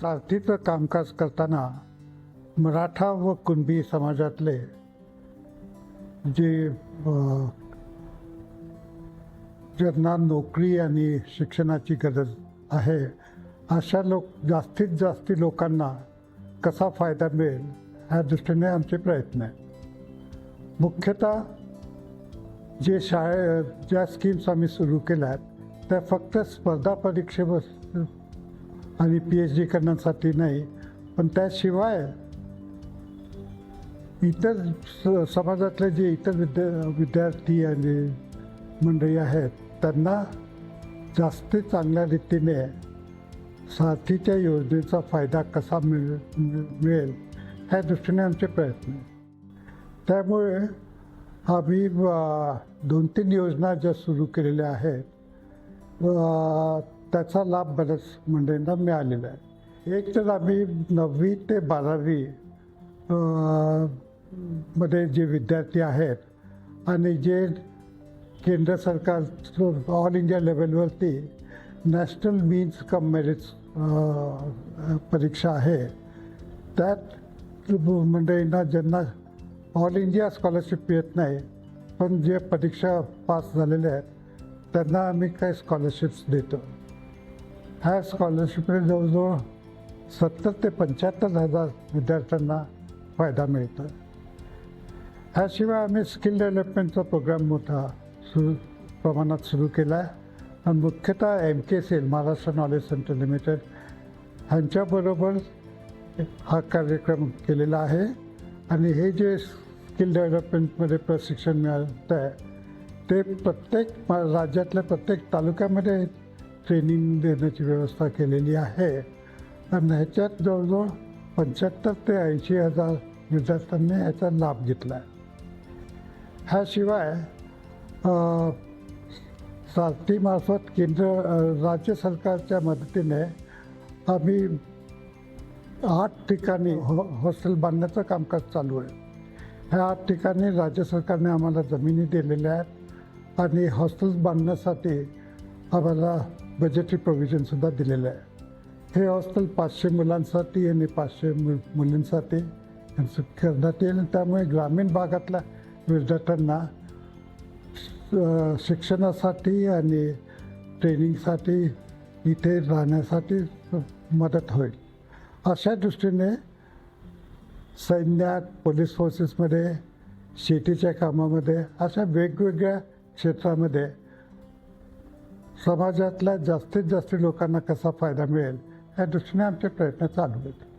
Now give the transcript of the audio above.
सारथीचं कामकाज करताना मराठा व कुणबी समाजातले जे ज्यांना नोकरी आणि शिक्षणाची गरज आहे अशा लोक जास्तीत जास्त लोकांना कसा फायदा मिळेल ह्या दृष्टीने आमचे प्रयत्न आहेत. मुख्यतः जे शाळे ज्या स्कीम्स आम्ही सुरू केल्या आहेत त्या फक्त स्पर्धा परीक्षेवर आणि पी एच डी करण्यासाठी नाही पण त्याशिवाय इतर स- समाजातले जे इतर विद्या विद्यार्थी आणि मंडळी आहेत त्यांना जास्त चांगल्या रीतीने साथीच्या योजनेचा फायदा कसा मिळ मिळेल ह्या दृष्टीने आमचे प्रयत्न त्यामुळे आम्ही दोन तीन योजना ज्या सुरू केलेल्या आहेत त्याचा लाभ बऱ्याच मंडळींना मिळालेला आहे. एक तर आम्ही नववी ते बारावी मध्ये जे विद्यार्थी आहेत आणि जे केंद्र सरकार ऑल इंडिया लेवलवरती नॅशनल मीन्स कम मेरिट्स परीक्षा आहे त्यात मंडळींना ज्यांना ऑल इंडिया स्कॉलरशिप येत नाही पण जे परीक्षा पास झालेले आहेत त्यांना आम्ही काही स्कॉलरशिप्स देतो. ह्या स्कॉलरशिपने जवळजवळ सत्तर ते पंच्याहत्तर हजार विद्यार्थ्यांना फायदा मिळतो. ह्याशिवाय आम्ही स्किल डेव्हलपमेंटचा प्रोग्राम मोठा सुरू प्रमाणात सुरू केला आहे आणि मुख्यतः M K C L Maharashtra knowledge centre limited ह्यांच्याबरोबर हा कार्यक्रम केलेला आहे. आणि हे जे स्किल डेव्हलपमेंटमध्ये प्रशिक्षण मिळतं आहे ते प्रत्येक मा- राज्यातल्या प्रत्येक तालुक्यामध्ये ट्रेनिंग देण्याची व्यवस्था केलेली आहे. आणि ह्याच्यात जवळजवळ पंच्याहत्तर ते ऐंशी हजार विद्यार्थ्यांनी ह्याचा लाभ घेतला आहे ह्याशिवाय अ, सारथीमार्फत केंद्र राज्य सरकारच्या मदतीने आम्ही आठ ठिकाणी हो हॉस्टेल बांधण्याचं कामकाज चालू आहे. ह्या आठ ठिकाणी राज्य सरकारने आम्हाला जमिनी दिलेल्या आहेत. आणि हॉस्टेल्स बांधण्यासाठी आम्हाला बजेटरी प्रोव्हिजनसुद्धा दिलेलं आहे. हे हॉस्टेल पाचशे मुलांसाठी आणि पाचशे मु मुलींसाठी यांचं करण्यात येईल त्यामुळे ग्रामीण भागातल्या विद्यार्थ्यांना शिक्षणासाठी आणि ट्रेनिंगसाठी इथे राहण्यासाठी मदत होईल. अशा दृष्टीने सैन्यात पोलीस फोर्सेसमध्ये शेतीच्या कामामध्ये अशा वेगवेगळ्या क्षेत्रामध्ये समाजातल्या जास्तीत जास्त लोकांना कसा फायदा मिळेल या दृष्टीने आमचे प्रयत्न चालू आहेत.